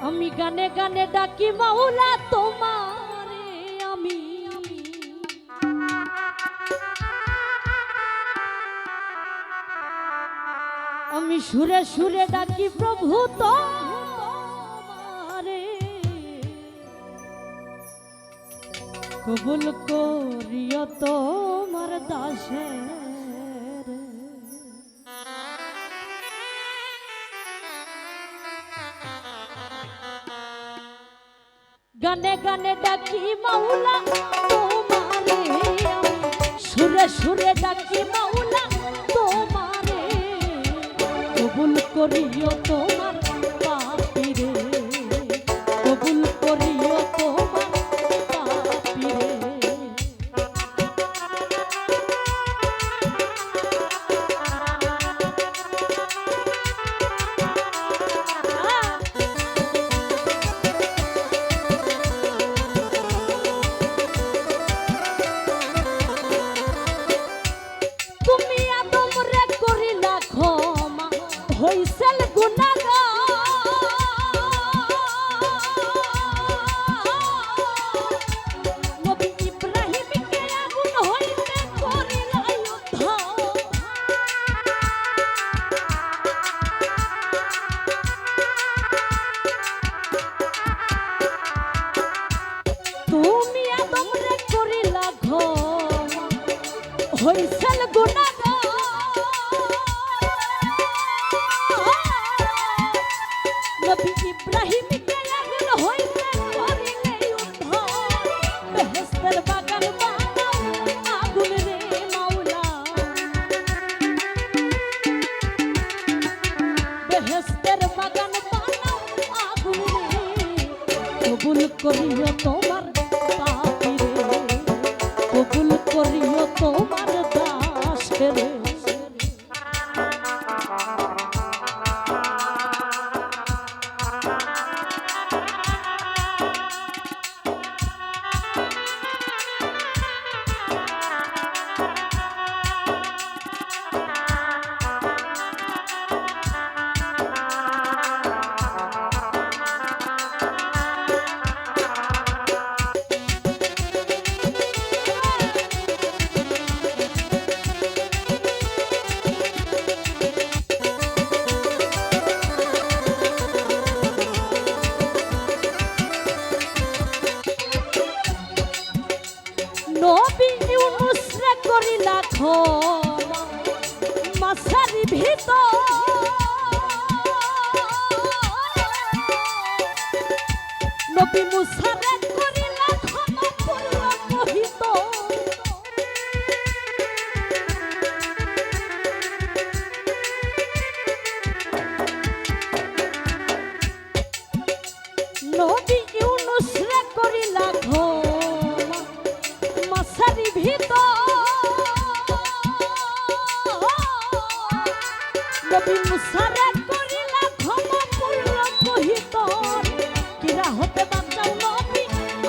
আমি গানে গানে ডাকি মাওলা তোমারে, আমি আমি। সুরে সুরে ডাকি, প্রভু তোমারে। কবুল করিও তোমার দাসের গানে গানে ডাকি মাওলা তোমারে সুরে সুরে ডাকি মাওলা তোমারে। কবুল করিও তোমার হইছেল গুনাহগার নবী ইব্রাহিমকে আগুন হইতে করিলে উদ্ধার। বেহেশতের বাগান করিলা নবী মুসারে করিলা ক্ষমা পূর্ণ কহিত কিরা হতে বাঁচাও নবী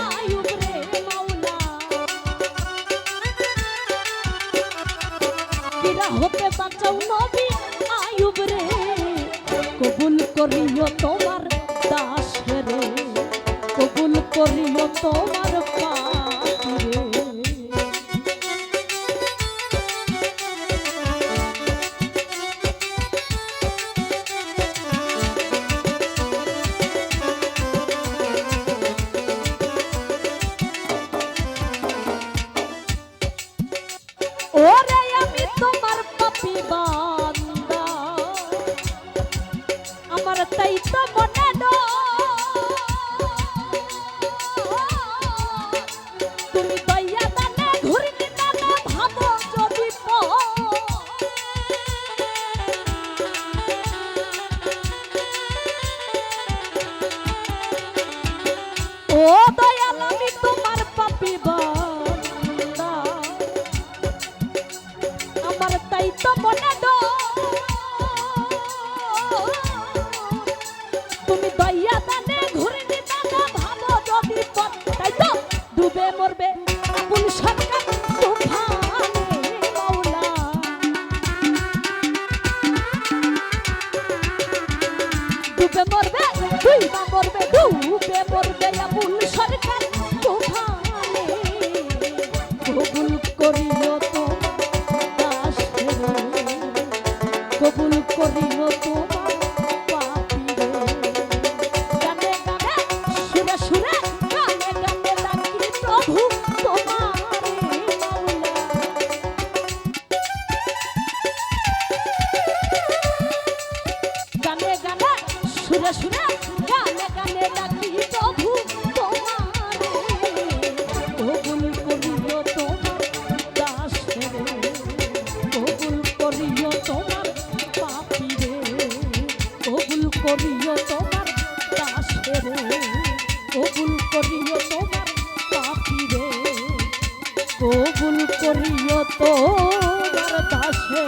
আয়ুব রে মাওলা। কিরা হতে বাঁচাও নবী আয়ুব রে, কবুল করিও তোমার দাস রে। কবুল করিও তোমার ওরে আমি তোমার পাপি বান্দা। আমার তাই তো মনে তুমি দইয়া দানে ঘুরনি দানে ভাবো যদি ও দয়াল করিও তোমার দাসে রে কবুল করিও তোমার পাপি রে কবুল করিও তোমার দাসে